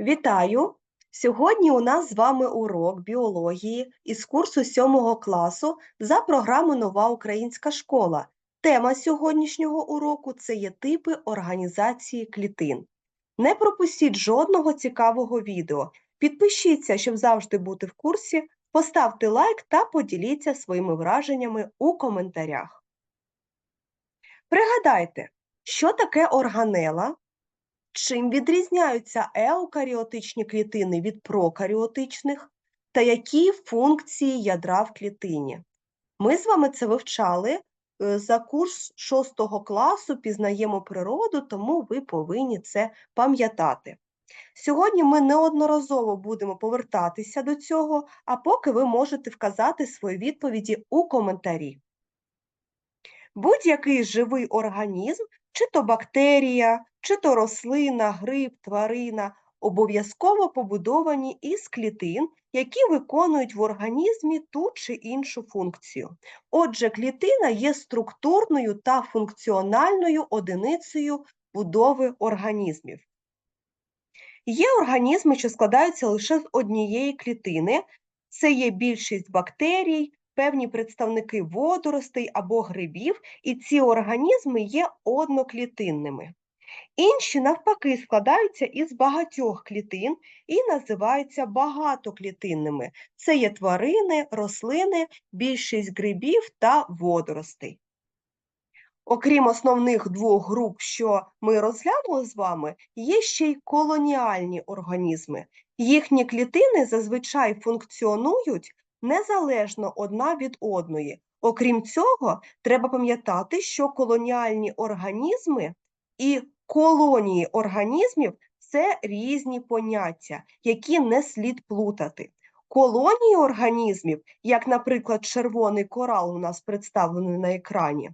Вітаю! Сьогодні у нас з вами урок біології із курсу 7 класу за програмою Нова Українська школа. Тема сьогоднішнього уроку це є типи організації клітин. Не пропустіть жодного цікавого відео. Підпишіться, щоб завжди бути в курсі, поставте лайк та поділіться своїми враженнями у коментарях. Пригадайте, що таке органела, Чим відрізняються еукаріотичні клітини від прокаріотичних та які функції ядра в клітині? Ми з вами це вивчали е, за курс 6 класу, пізнаємо природу, тому ви повинні це пам'ятати. Сьогодні ми неодноразово будемо повертатися до цього, а поки ви можете вказати свої відповіді у коментарі. Будь-який живий організм, чи то бактерія, чи то рослина, гриб, тварина, обов'язково побудовані із клітин, які виконують в організмі ту чи іншу функцію. Отже, клітина є структурною та функціональною одиницею будови організмів. Є організми, що складаються лише з однієї клітини, це є більшість бактерій, певні представники водоростей або грибів, і ці організми є одноклітинними. Інші, навпаки, складаються із багатьох клітин і називаються багатоклітинними. Це є тварини, рослини, більшість грибів та водоростей. Окрім основних двох груп, що ми розглянули з вами, є ще й колоніальні організми. Їхні клітини зазвичай функціонують незалежно одна від одної. Окрім цього, треба пам'ятати, що колоніальні організми і колонії організмів це різні поняття, які не слід плутати. Колонії організмів, як, наприклад, червоний корал у нас представлений на екрані,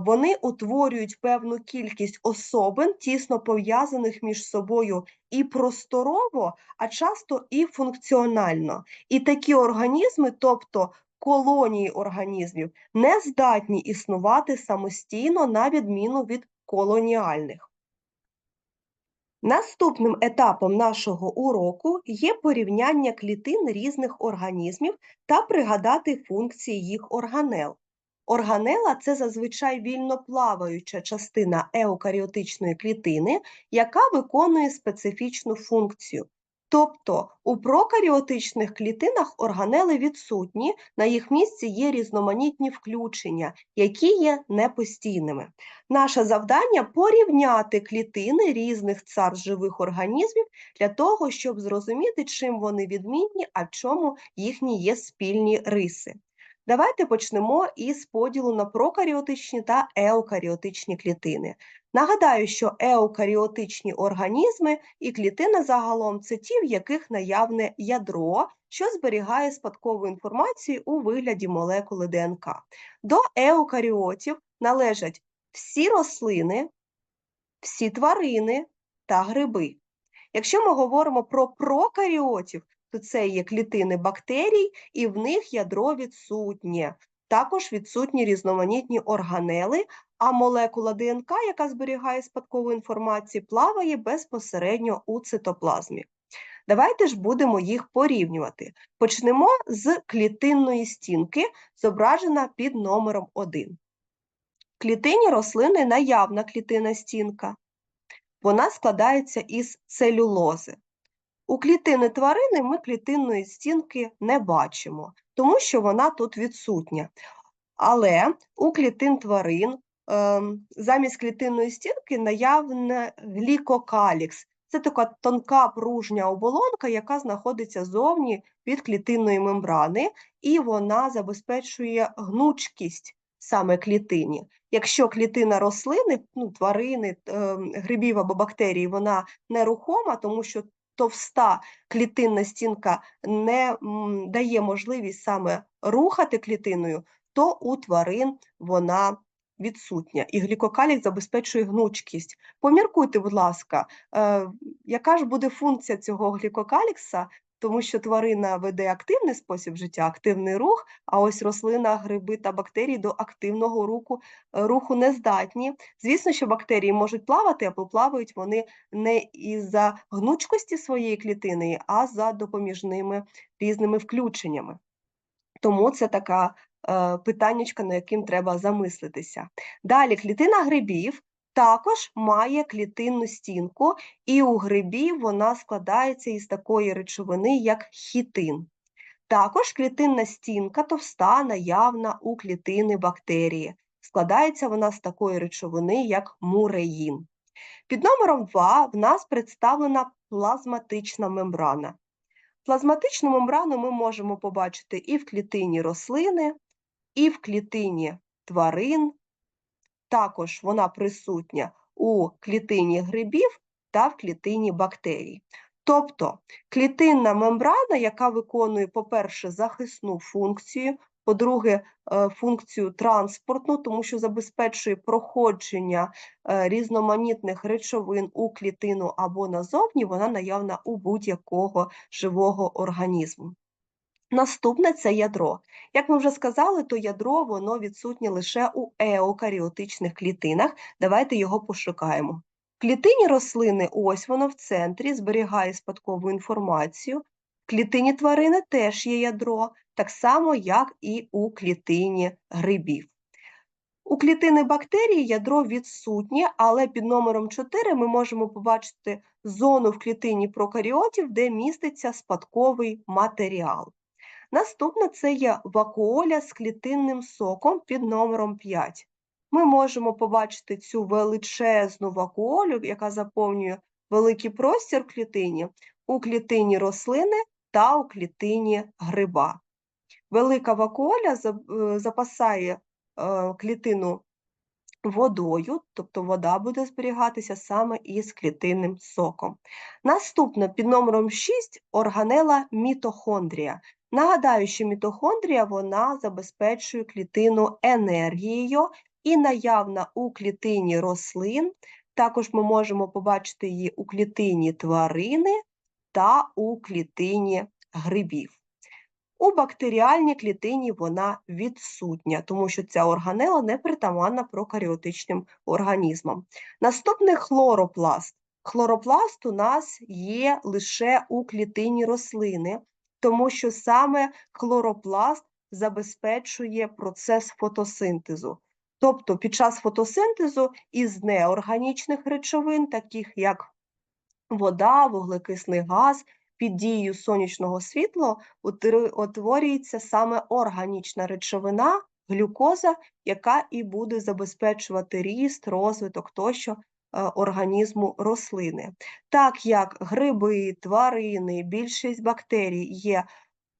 вони утворюють певну кількість особин, тісно пов'язаних між собою і просторово, а часто і функціонально. І такі організми, тобто колонії організмів, не здатні існувати самостійно, на відміну від колоніальних. Наступним етапом нашого уроку є порівняння клітин різних організмів та пригадати функції їх органел. Органела це зазвичай вільноплаваюча частина еукаріотичної клітини, яка виконує специфічну функцію. Тобто у прокаріотичних клітинах органели відсутні, на їх місці є різноманітні включення, які є непостійними. Наше завдання порівняти клітини різних цар живих організмів для того, щоб зрозуміти, чим вони відмінні, а в чому їхні є спільні риси. Давайте почнемо із поділу на прокаріотичні та еукаріотичні клітини. Нагадаю, що еукаріотичні організми і клітина загалом це ті, в яких наявне ядро, що зберігає спадкову інформацію у вигляді молекули ДНК. До еукаріотів належать всі рослини, всі тварини та гриби. Якщо ми говоримо про прокаріотів, то це є клітини бактерій, і в них ядро відсутнє. Також відсутні різноманітні органели, а молекула ДНК, яка зберігає спадкову інформацію, плаває безпосередньо у цитоплазмі. Давайте ж будемо їх порівнювати. Почнемо з клітинної стінки, зображена під номером 1. В клітині рослини наявна клітинна стінка. Вона складається із целюлози. У клітини тварини ми клітинної стінки не бачимо, тому що вона тут відсутня. Але у клітин тварин замість клітинної стінки наявне глікокалікс. Це така тонка пружня оболонка, яка знаходиться зовні від клітинної мембрани, і вона забезпечує гнучкість саме клітині. Якщо клітина рослини, ну, тварини, ем, грибів або бактерій, вона нерухома, тому що товста клітинна стінка не дає можливість саме рухати клітиною, то у тварин вона відсутня. І глікокалік забезпечує гнучкість. Поміркуйте, будь ласка, е, яка ж буде функція цього глікокалікса тому що тварина веде активний спосіб життя, активний рух, а ось рослина, гриби та бактерії до активного руху, руху не здатні. Звісно, що бактерії можуть плавати, або плавають вони не із-за гнучкості своєї клітини, а за допоміжними різними включеннями. Тому це така е, питаннячка, над яким треба замислитися. Далі клітина грибів також має клітинну стінку, і у грибів вона складається із такої речовини, як хітин. Також клітинна стінка товста, наявна у клітини бактерії. Складається вона з такої речовини, як муреїн. Під номером 2 в нас представлена плазматична мембрана. Плазматичну мембрану ми можемо побачити і в клітині рослини, і в клітині тварин. Також вона присутня у клітині грибів та в клітині бактерій. Тобто клітинна мембрана, яка виконує, по-перше, захисну функцію, по-друге, е, функцію транспортну, тому що забезпечує проходження е, різноманітних речовин у клітину або назовні, вона наявна у будь-якого живого організму. Наступне це ядро. Як ми вже сказали, то ядро воно відсутнє лише у еукаріотичних клітинах. Давайте його пошукаємо. Клітині рослини, ось воно в центрі, зберігає спадкову інформацію. В клітині тварини теж є ядро, так само, як і у клітині грибів. У клітини бактерії ядро відсутнє, але під номером 4 ми можемо побачити зону в клітині прокаріотів, де міститься спадковий матеріал. Наступне це є вакуоля з клітинним соком під номером 5. Ми можемо побачити цю величезну вакуолю, яка заповнює великий простір клітині, у клітині рослини та у клітині гриба. Велика вакуоля е, запасає е, клітину водою, тобто вода буде зберігатися саме із клітинним соком. Наступне під номером 6 органела мітохондрія. Нагадаю, що мітохондрія вона забезпечує клітину енергією і наявна у клітині рослин. Також ми можемо побачити її у клітині тварини та у клітині грибів. У бактеріальній клітині вона відсутня, тому що ця органела не притаманна прокаріотичним організмам. Наступний хлоропласт. Хлоропласт у нас є лише у клітині рослини, тому що саме хлоропласт забезпечує процес фотосинтезу. Тобто під час фотосинтезу із неорганічних речовин, таких як вода, вуглекисний газ, під дією сонячного світла утворюється саме органічна речовина, глюкоза, яка і буде забезпечувати ріст, розвиток тощо організму рослини. Так як гриби, тварини, більшість бактерій є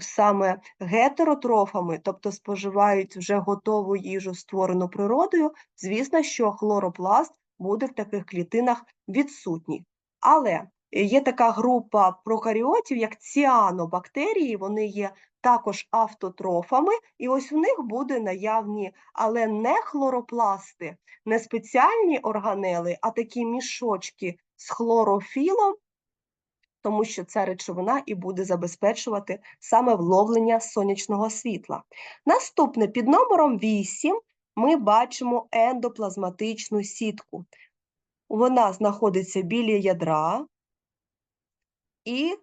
саме гетеротрофами, тобто споживають вже готову їжу, створену природою, звісно, що хлоропласт буде в таких клітинах відсутній. Але Є така група прокаріотів, як ціанобактерії, вони є також автотрофами, і ось в них буде наявні, але не хлоропласти, не спеціальні органели, а такі мішочки з хлорофілом, тому що ця речовина і буде забезпечувати саме вловлення сонячного світла. Наступне під номером 8 ми бачимо ендоплазматичну сітку. Вона знаходиться біля ядра і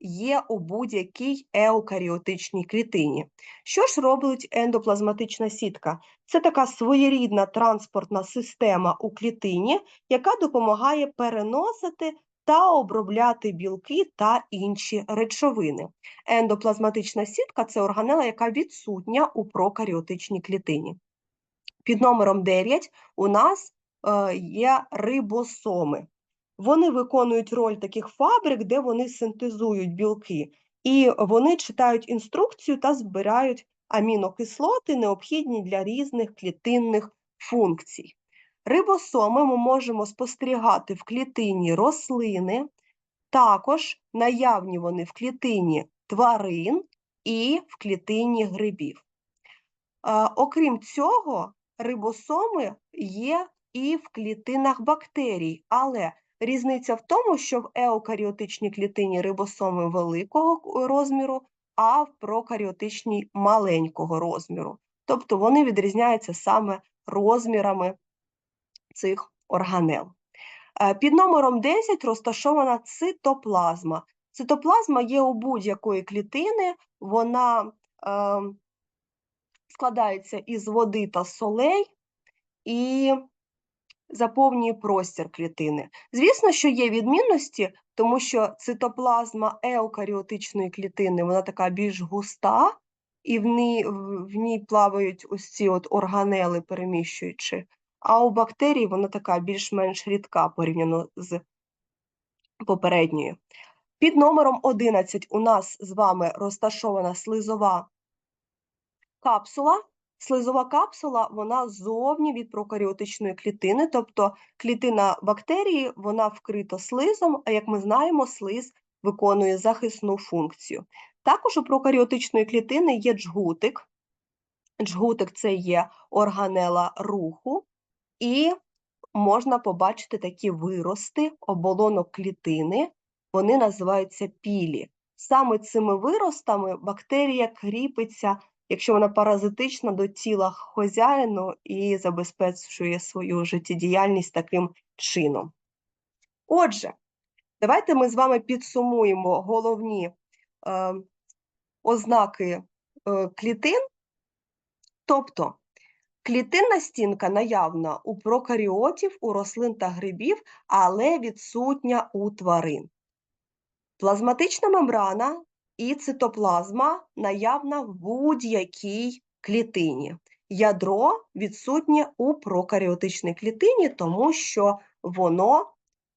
є у будь-якій еукаріотичній клітині. Що ж робить ендоплазматична сітка? Це така своєрідна транспортна система у клітині, яка допомагає переносити та обробляти білки та інші речовини. Ендоплазматична сітка це органела, яка відсутня у прокаріотичній клітині. Під номером 9 у нас е, є рибосоми. Вони виконують роль таких фабрик, де вони синтезують білки, і вони читають інструкцію та збирають амінокислоти, необхідні для різних клітинних функцій. Рибосоми ми можемо спостерігати в клітині рослини, також наявні вони в клітині тварин і в клітині грибів. Окрім цього, рибосоми є і в клітинах бактерій, але Різниця в тому, що в еукаріотичній клітині рибосоми великого розміру, а в прокаріотичній маленького розміру. Тобто вони відрізняються саме розмірами цих органел. Е, Під номером 10 розташована цитоплазма. Цитоплазма є у будь-якої клітини, вона е, складається із води та солей і заповнює простір клітини. Звісно, що є відмінності, тому що цитоплазма еукаріотичної клітини вона така більш густа, і в ній, в ній плавають ось ці от органели, переміщуючи. А у бактерій вона така більш-менш рідка порівняно з попередньою. Під номером 11 у нас з вами розташована слизова капсула. Слизова капсула вона зовні від прокаріотичної клітини, тобто клітина бактерії вона вкрита слизом, а як ми знаємо, слиз виконує захисну функцію. Також у прокаріотичної клітини є джгутик. Джгутик це є органела руху, і можна побачити такі вирости оболонок клітини, вони називаються пілі. Саме цими виростами бактерія кріпиться, якщо вона паразитична, до тіла хозяїну і забезпечує свою життєдіяльність таким чином. Отже, давайте ми з вами підсумуємо головні е, ознаки е, клітин. Тобто, клітинна стінка наявна у прокаріотів, у рослин та грибів, але відсутня у тварин. Плазматична мембрана і цитоплазма наявна в будь-якій клітині. Ядро відсутнє у прокаріотичній клітині, тому що воно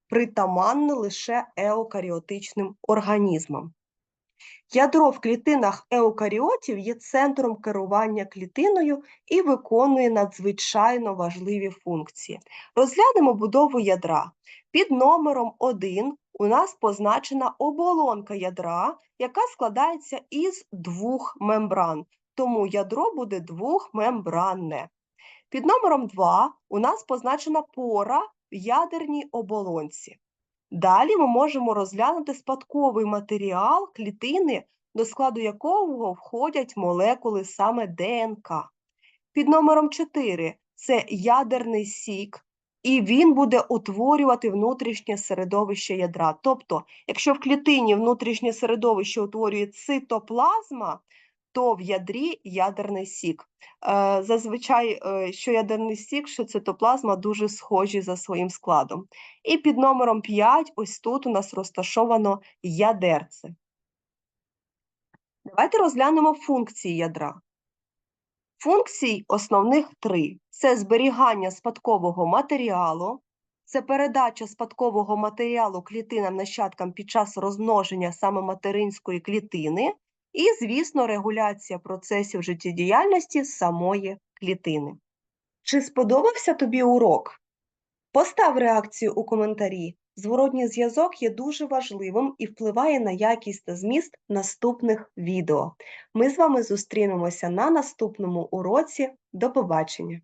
притаманне лише еукаріотичним організмам. Ядро в клітинах еукаріотів є центром керування клітиною і виконує надзвичайно важливі функції. Розглянемо будову ядра. Під номером 1 у нас позначена оболонка ядра, яка складається із двох мембран, тому ядро буде двохмембранне. Під номером 2 у нас позначена пора в ядерній оболонці. Далі ми можемо розглянути спадковий матеріал клітини, до складу якого входять молекули саме ДНК. Під номером 4 це ядерний сік, і він буде утворювати внутрішнє середовище ядра. Тобто, якщо в клітині внутрішнє середовище утворює цитоплазма, то в ядрі ядерний сік. Е, Зазвичай, е, що ядерний сік, що цитоплазма дуже схожі за своїм складом. І під номером 5 ось тут у нас розташовано ядерце. Давайте розглянемо функції ядра. Функцій основних три: це зберігання спадкового матеріалу, це передача спадкового матеріалу клітинам нащадкам під час розмноження саме материнської клітини, і, звісно, регуляція процесів життєдіяльності самої клітини. Чи сподобався тобі урок? Постав реакцію у коментарі. Зворотній зв'язок є дуже важливим і впливає на якість та зміст наступних відео. Ми з вами зустрінемося на наступному уроці. До побачення!